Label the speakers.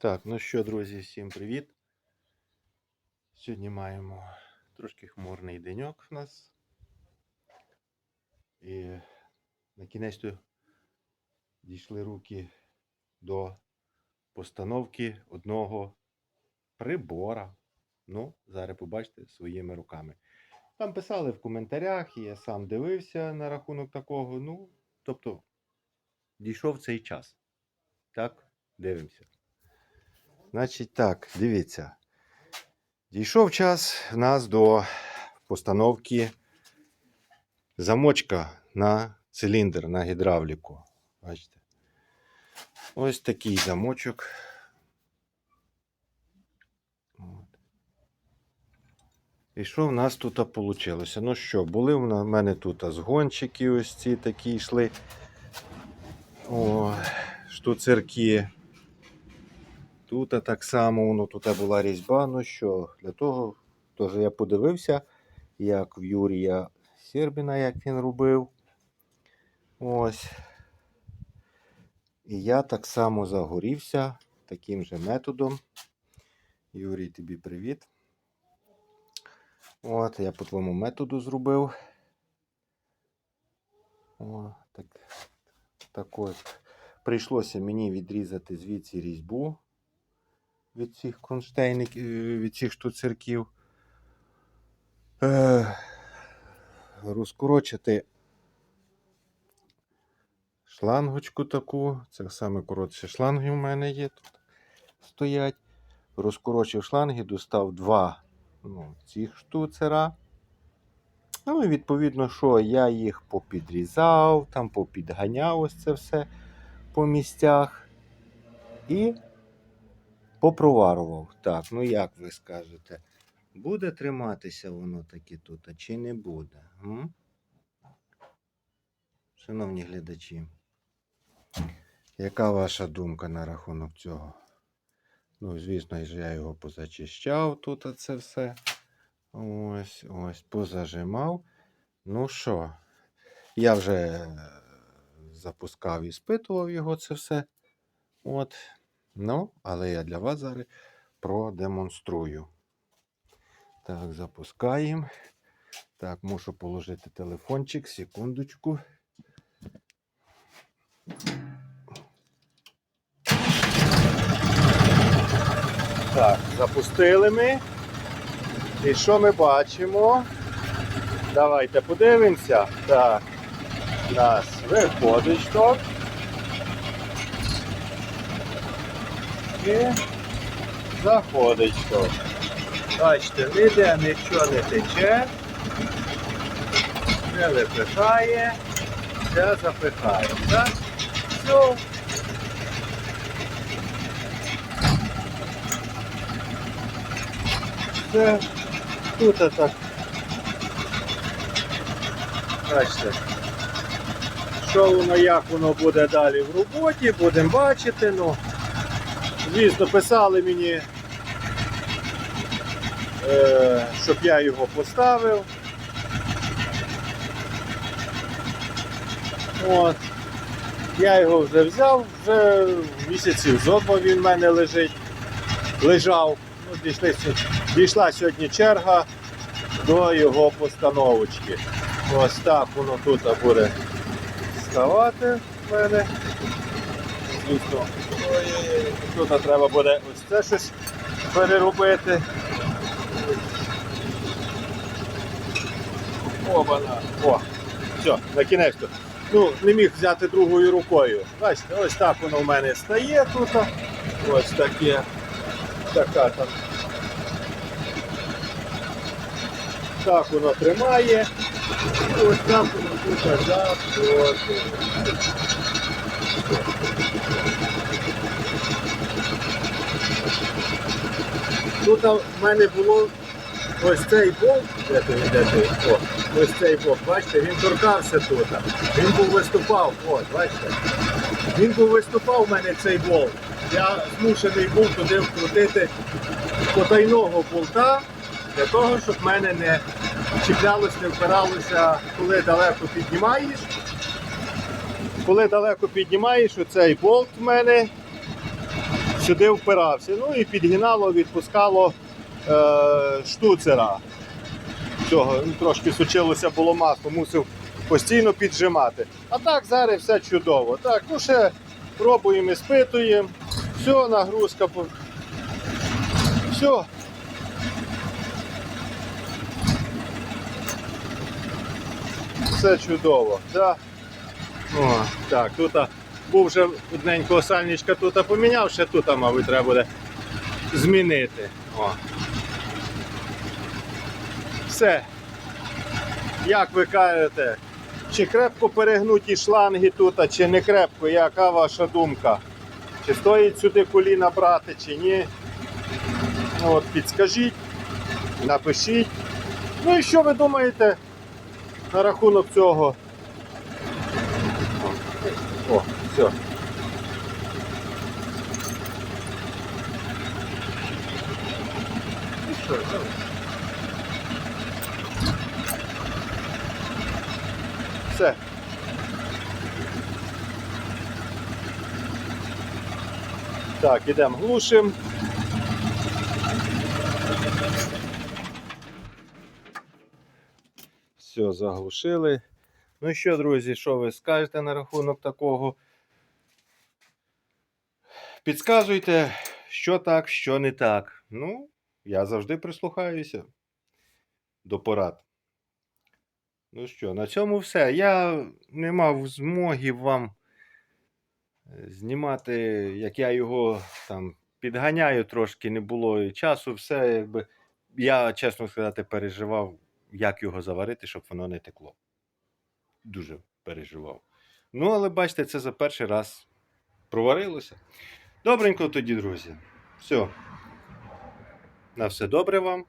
Speaker 1: Так, ну що, друзі, всім привіт. Сьогодні маємо трошки хмурний деньок в нас. І на кінець дійшли руки до постановки одного прибора. Ну, зараз побачите своїми руками. Там писали в коментарях, я сам дивився на рахунок такого. Ну, тобто, дійшов цей час. Так, дивимося. Значить так, дивіться. Дійшов час в нас до постановки замочка на циліндр, на гідравліку. Бачите? Ось такий замочок. І що в нас тут вийшло? Ну що, були в мене тут згончики ось ці такі йшли. О, штуцерки. Тут так само воно тут була різьба. Ну що, для того, теж я подивився, як в Юрія Сербіна, як він робив. Ось. І я так само загорівся таким же методом. Юрій, тобі привіт. От, я по твоєму методу зробив. О, так, так от. Прийшлося мені відрізати звідси різьбу від цих кронштейників, від цих штуцерків. Е, розкорочити шлангочку таку. Це саме коротше шланги в мене є тут стоять. Розкорочив шланги, достав два ну, цих штуцера. Ну і відповідно, що я їх попідрізав, там попідганяв ось це все по місцях. І попроварував. Так, ну як ви скажете, буде триматися воно таки тут, а чи не буде? М? Шановні глядачі, яка ваша думка на рахунок цього? Ну, звісно, я його позачищав тут це все. Ось, ось, позажимав. Ну що, я вже е, запускав і спитував його це все. От. Ну, але я для вас зараз продемонструю. Так, запускаємо. Так, мушу положити телефончик, секундочку. Так, запустили ми. І що ми бачимо? Давайте подивимося. Так, у нас виходить шток. І заходить. Бачите, ніде нічого не тече, не випихає, все запихає. Так? Все. Все. Тут так. Бачите. Що воно, як воно буде далі в роботі, будемо бачити. Ну, звісно, писали мені, е, щоб я його поставив. От. Я його вже взяв, вже місяців зо два він в мене лежить, лежав. Ну, дійшли, дійшла сьогодні черга до його постановочки. Ось так воно тут буде ставати в мене. Ой-ой-ой, тут треба буде ось це щось переробити. Обана. О, все, на кінець. Ну, не міг взяти другою рукою. Бачите, ось так воно в мене стає тут. Ось таке. Така там. Так воно тримає. Ось так воно тут. Тут в мене було ось цей болт, де ти, де ось цей болт, бачите, він торкався тут. Він був виступав, от, бачите. Він був виступав у мене цей болт. Я змушений був туди вкрутити потайного болта для того, щоб в мене не чіплялося, не впиралося, коли далеко піднімаєш. Коли далеко піднімаєш, оцей болт в мене
Speaker 2: сюди впирався. Ну і підгинало, відпускало е, штуцера. Цього ну, трошки сучилося було масло, мусив постійно піджимати. А так зараз все чудово. Так, ну ще пробуємо, іспитуємо. Все, нагрузка. Все. Все чудово. Да? О, так, тут був вже одненького сальничка тут поміняв, ще тут, мабуть, треба буде змінити. О. Все. Як ви кажете, чи крепко перегнуті шланги тут, чи не крепко, яка ваша думка? Чи стоїть сюди коліна брати, чи ні? От, підскажіть, напишіть. Ну і що ви думаєте на рахунок цього? О, все. Ну що. Все. Так, ідемо глушим. Все, заглушили. Ну що, друзі, що ви скажете на рахунок такого? Підказуйте, що так, що не так. Ну, я завжди прислухаюся до порад. Ну що, на цьому все. Я не мав змоги вам е, знімати, як я його там підганяю трошки, не було і часу, все якби. Я, чесно сказати, переживав, як його заварити, щоб воно не текло. Дуже переживав. Ну, але бачите, це за перший раз проварилося. Добренько тоді, друзі. Все. На все добре вам.